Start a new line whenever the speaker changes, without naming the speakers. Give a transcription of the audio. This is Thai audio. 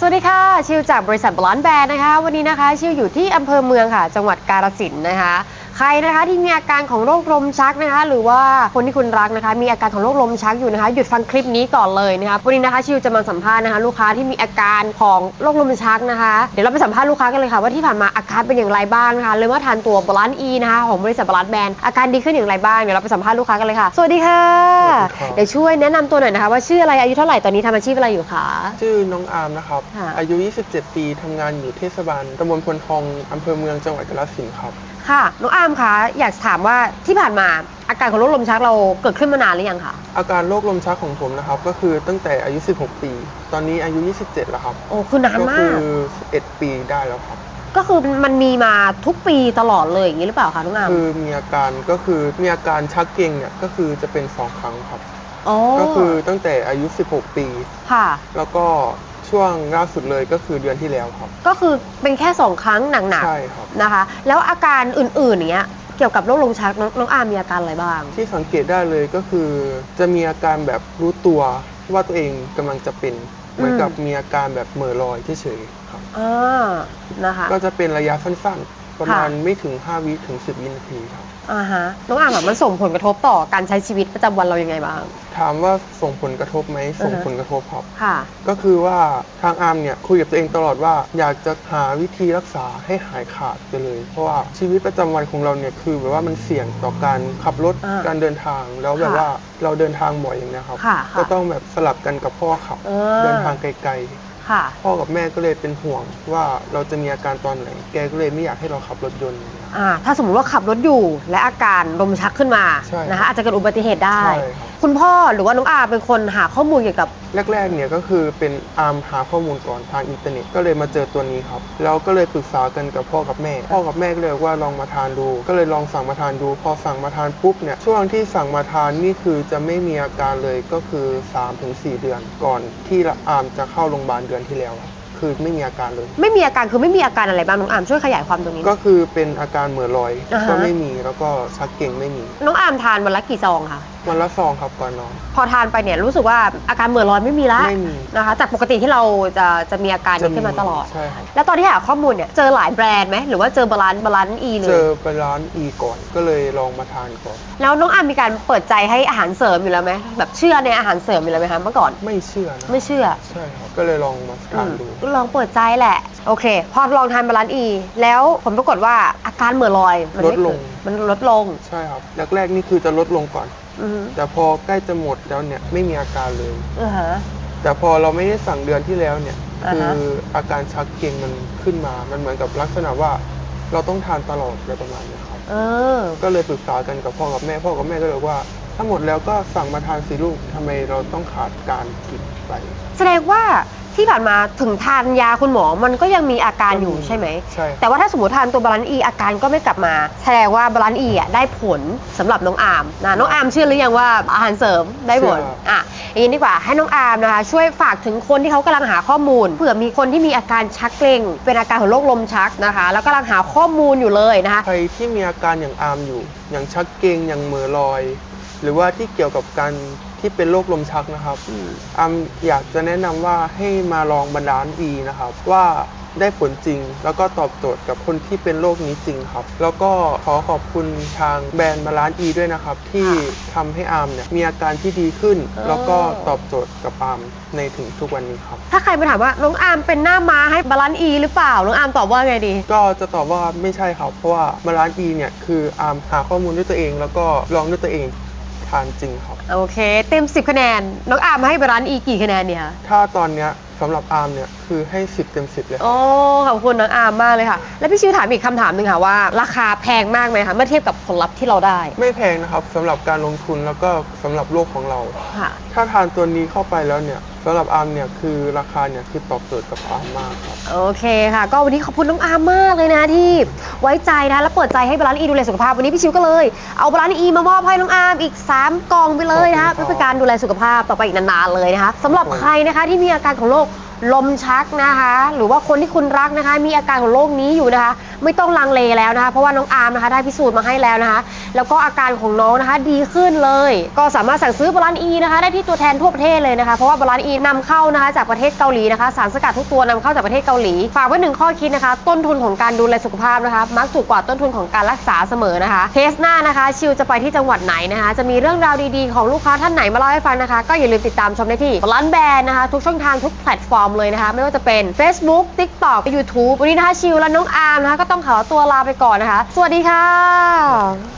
สวัสดีค่ะ ชิวจากบริษัทบลอนแบรนนะคะ วันนี้นะคะ ชิวอยู่ที่อำเภอเมืองค่ะ จังหวัดกาฬสินธุ์นะคะ ใครนะคะที่มีอาการของโรคลมชักนะคะ หรือว่าคนที่คุณรักนะคะ มีอาการของโรคลมชักอยู่นะคะหยุดฟังคลิปนี้ก่อนเลยนะคะวันนี้นะคะชิวจะมาสัมภาษณ์นะคะ ลูกค้าที่มีอาการของโรคลมชักนะคะ เดี๋ยวเราไปสัมภาษณ์ลูกค้ากันเลยค่ะว่าที่ผ่านมาอาการเป็นอย่างไรบ้างนะคะเลยว่าทานตัวบลอนอีนะคะของบริษัทบลอนแบนอาการดีขึ้นอย่างไรบ้างเดี๋ยวเราไปสัมภาษณ์ลูกค้ากันเลยค่ะสวัสดีค่ะ
สวัสดีครับ
เดี๋ยวช่วยแนะนำตัวหน่อยนะคะ ว่าชื่ออะไรอายุเท่าไหร่ตอนนี้ทำอาชีพอะไรอยู่คะ
ชื่อน้องอาร์มนะครับ
ค่ะ
อายุ 27 ปีทำงานอยู่เทศบาลตำบลพลทองอำเภอเมืองจังหวัดกาฬสินธุ์ครับ
ค่ะน้องอาร์มคะอยากถามว่าที่ผ่านมาอาการของโรคลมชักเราเกิดขึ้นมานานหรือยังคะ
อาการโรคลมชักของผมนะครับ ก็คือตั้งแต่อายุ 16 ปี ตอนนี้อายุ 27 แล้วครับ
โอ้คือนาน
ก็
มา
คื
ก
อ11ปีได้แล้วครับ
ก็คือมันมีมาทุกปีตลอดเลยอย่างนี้หรือเปล่าคะน้องอาร์ม
คือมีอาการก็คือมีอาการชักเกร็งเนี่ยก็คือจะเป็น 2 ครั้งครับ
อ๋อ
ก็คือตั้งแต่อายุ 16 ปี
ค่ะ
แล้วก็ ช่วงล่าสุดเลยก็คือเดือนที่แล้วครับ
ก็คือเป็นแค่สองครั้งหนัก
ใช่ครับ
ๆนะคะ แล้วอาการอื่นๆอย่างเงี้ยเกี่ยวกับโรคลมชักน้องน้องอาร์มมีอาการอะไรบ้าง
ที่สังเกตได้เลยก็คือจะมีอาการแบบรู้ตัวว่าตัวเองกำลังจะเป็น เหมือนกับมีอาการแบบเหม่อลอยเฉยๆครับ
อ่านะคะ
ก็จะเป็นระยะสั้นๆ ประมาณ
ค่ะ
ไม่ถึง 5 วิถึง 10วินาทีครับ
อ่าฮะน้องอาร์มอะมันส่งผลกระทบต่อการใช้ชีวิตประจำวันเรายังไงบ้าง
ถามว่าส่งผลกระทบไหมส่ง
อือฮะ
ผลกระทบครับ
ค่ะ
ก็คือว่าทางอาร์มเนี่ยคุยกับตัวเองตลอดว่า อยากจะหาวิธีรักษาให้หายขาดไปเลย เพราะว่าชีวิตประจำวันของเราเนี่ยคือแบบว่ามันเสี่ยงต่อการขับรถ
อ่า
การเดินทางแล้วแบบ
ค่ะ
ว่าเราเดินทางบ่อยอย่างเนี้ยครับ
ค่ะค่ะ
ก็ต้องแบบสลับกันกับพ่อขับ
เออ
เดินทางไกล
ค่ะ
ๆพ่อกับแม่ก็เลยเป็นห่วงว่าเราจะมีอาการตอนไหน แกก็เลยไม่อยากให้เราขับรถยนต์อย่างเงี้ย
อ่าถ้าสมมติว่าขับรถอยู่และอาการลมชักขึ้นมา
ใช่
นะคะอาจจะเกิดอุบัติเหตุได้
ใช่ครับ
คุณพ่อหรือว่าน้องอาเป็นคนหาข้อมูลเกี่ยวกับ
แรกๆเนี่ยก็คือเป็นอาร์มหาข้อมูลก่อนทางอินเทอร์เน็ตก็เลยมาเจอตัวนี้ครับแล้วก็เลยปรึกษากันกับพ่อกับแม่ พ่อกับแม่ก็เลยว่าลองมาทานดู ก็เลยลองสั่งมาทานดู พอสั่งมาทานปุ๊บเนี่ยช่วงที่สั่งมาทานนี่คือจะไม่มีอาการเลยก็คือ 3-4 เดือน ก่อนที่อาร์มจะเข้าโรงพยาบาลเดือนที่แล้วครับคือไม่มีอาการเลย
ไม่มีอาการคือไม่มีอาการอะไรบ้างน้องอามช่วยขยายความตรงนี้หน่
ก็
อย
คือเป็นอาการเหม่อลอย
อ่าฮะ
ก็ไม่มีแล้วก็ชักเก่งไม่มี
น้องอามทานวันละกี่ซองคะ
วันละซองครับก่อนนอน
พอทานไปเนี่ยรู้สึกว่าอาการเหมื่อลอยไม่มีละ
ไม่มี
นะคะจากปกติที่เราจะจะมีอาการนี้ขึ้นมาตลอด
ใช่ครับ
แล้วตอนที่หาข้อมูลเนี่ยเจอหลายแบรนด์ไหมหรือว่าเจอบาลานซ์บาลานซ์อีเล
เจอยไปร้านอีก่อน ก็เลยลองมาทานก่อน
แล้วน้องอามมีการเปิดใจให้อาหารเสริมอยู่แล้วไหมแบบเชื่อในอาหารเสริมอยู่แล้วไหมคะเมื่อก่อน
ไม่เชื่อนะ
ไม่เชื่อ
ใช่ครับ ก็เลยลองมาทานดู
อืมลองเปิดใจแหละ โอเค พอลองทานบาลานซ์อี แล้วผลปรากฏว่าอาการเหม่อลอย มันไม่
ลดลง
เกิดมันลดลง
ใช่ครับ แรกๆนี่คือจะลดลงก่อน
อือฮึ
แต่พอใกล้จะหมดแล้วเนี่ยไม่มีอาการเลย
อือฮะ
แต่พอเราไม่ได้สั่งเดือนที่แล้วเนี่ย
อ่า
คื
ฮะ
ออาการชักเกร็งมันขึ้นมา มันเหมือนกับลักษณะว่า เราต้องทานตลอดอะไรประมาณเนี้ยครับ
เออ
ก็เลยปรึกษากันกับพ่อกับแม่ พ่อกับแม่ก็เลยบอกว่า ถ้าหมดแล้วก็สั่งมาทานสิลูกทำไมเราต้องขาดการกินไป
แสดงว่าที่ผ่านมาถึงทานยาคุณหมอมันก็ยังมีอาการอยู่ใช่ไหม
ใช่
แต่ว่าถ้าสมมติทานตัวบาลานซ์อีอาการก็ไม่กลับมา แสดงว่าบาลานซ์อีอะได้ผลสำหรับน้องอาร์มนะน้องอาร์มเชื่อหรือยังว่าอาหารเสริมได้ผลอะอย่างนี้ดีกว่าให้น้องอาร์มนะคะ ช่วยฝากถึงคนที่เขากำลังหาข้อมูลเผื่อมีคนที่มีอาการชักเกร็งเป็นอาการของโรคลมชักนะคะ แล้วกำลังหาข้อมูลอยู่เลยนะคะ
ใครที่มีอาการอย่างอาร์มอยู่ อย่างชักเกร็งอย่างเหม่อลอย หรือว่าที่เกี่ยวกับการที่เป็นโรคลมชักนะครับอามอยากจะแนะนำว่าให้มาลองบรรดาลอีนะครับ ว่าได้ผลจริง แล้วก็ตอบโจทย์กับคนที่เป็นโรคนี้จริงครับ แล้วก็ขอขอบคุณทางแบรนด์บาลานซ์อีด้วยนะครับ ที่ทำให้อาร์มเนี่ยมีอาการที่ดีขึ้น
อ๋อ
แล้วก็ตอบโจทย์กับอาร์มในถึงทุกวันนี้ครับ
ถ้าใครมาถามว่าน้องอาร์มเป็นหน้าม้าให้บาลานซ์อีหรือเปล่า น้องอาร์มตอบว่าไงดี
ก็จะตอบว่าไม่ใช่ครับ เพราะว่าบาลานซ์อีเนี่ยคืออาร์มหาข้อมูลด้วยตัวเอง แล้วก็ลองด้วยตัวเอง ทานจริงครับ
โอเค เต็ม 10 คะแนน น้องอาร์มให้บาลานซ์อีกี่คะแนนเนี่ยคะ
ถ้าตอนเนี้ยสำหรับอาร์มเนี่ยคือให้ 10 เต็ม 10 เลยครับ
โอ้ขอบคุณน้องอาร์มมากเลยค่ะ แล้วพี่ชิวถามอีกคำถามหนึ่งค่ะว่า ราคาแพงมากไหมคะเมื่อเทียบกับผลลัพธ์ที่เราได้
ไม่แพงนะครับสำหรับการลงทุนแล้วก็สำหรับโลกของเรา
ค่ะ
ถ้าทานตัวนี้เข้าไปแล้วเนี่ยสำหรับอาร์มเนี่ยคือราคาเนี่ยคือตอบโจทย์กับอาร์มมากครับ
โอเคค่ะ ก็วันนี้ขอบคุณน้องอาร์มมากเลยนะที่ไว้ใจนะ และเปิดใจให้บาลานซ์อีดูแลสุขภาพวันนี้พี่ชิวก็เลย เอาบาลานซ์อีมามอบให้น้องอาร์มอีก 3กล่องไปเลยนะคะ
ขอบคุณครับ
เพื่อเป็นการดูแลสุขภาพต่อไปอีกนานๆเลยนะคะสำหรับใครนะคะที่มีอาการของโรค ลมชักนะคะ หรือว่าคนที่คุณรักนะคะ มีอาการของโรคนี้อยู่นะคะ ไม่ต้องลังเลแล้วนะคะ เพราะว่าน้องอาร์มนะคะ ได้พิสูจน์มาให้แล้วนะคะ แล้วก็อาการของน้องนะคะดีขึ้นเลย ก็สามารถสั่งซื้อบาลานอีนะคะ ได้ที่ตัวแทนทั่วประเทศเลยนะคะ เพราะว่าบาลานอีนำเข้านะคะ จากประเทศเกาหลีนะคะ สารสกัดทุกตัวนำเข้าจากประเทศเกาหลี ฝากไว้หนึ่งข้อคิดนะคะ ต้นทุนของการดูแลสุขภาพนะคะ มักถูกกว่าต้นทุนของการรักษาเสมอนะคะ เทสหน้านะคะ ชิวจะไปที่จังหวัดไหนนะคะ จะมีเรื่องราวดีๆของลูกค้าท่านไหนมาเล่าให้ฟังนะคะ ก็อย่าลืมติดตามชมได้ที่ร้านแบรนด์นะคะ ทุกช่องทางทุกแพลตฟอร์มเลยนะคะ ไม่ว่าจะเป็น Facebook TikTok YouTube วันนี้นะคะชิวและน้องอาร์มนะคะก็ต้องขอตัวลาไปก่อนนะคะ สวัสดีค่ะ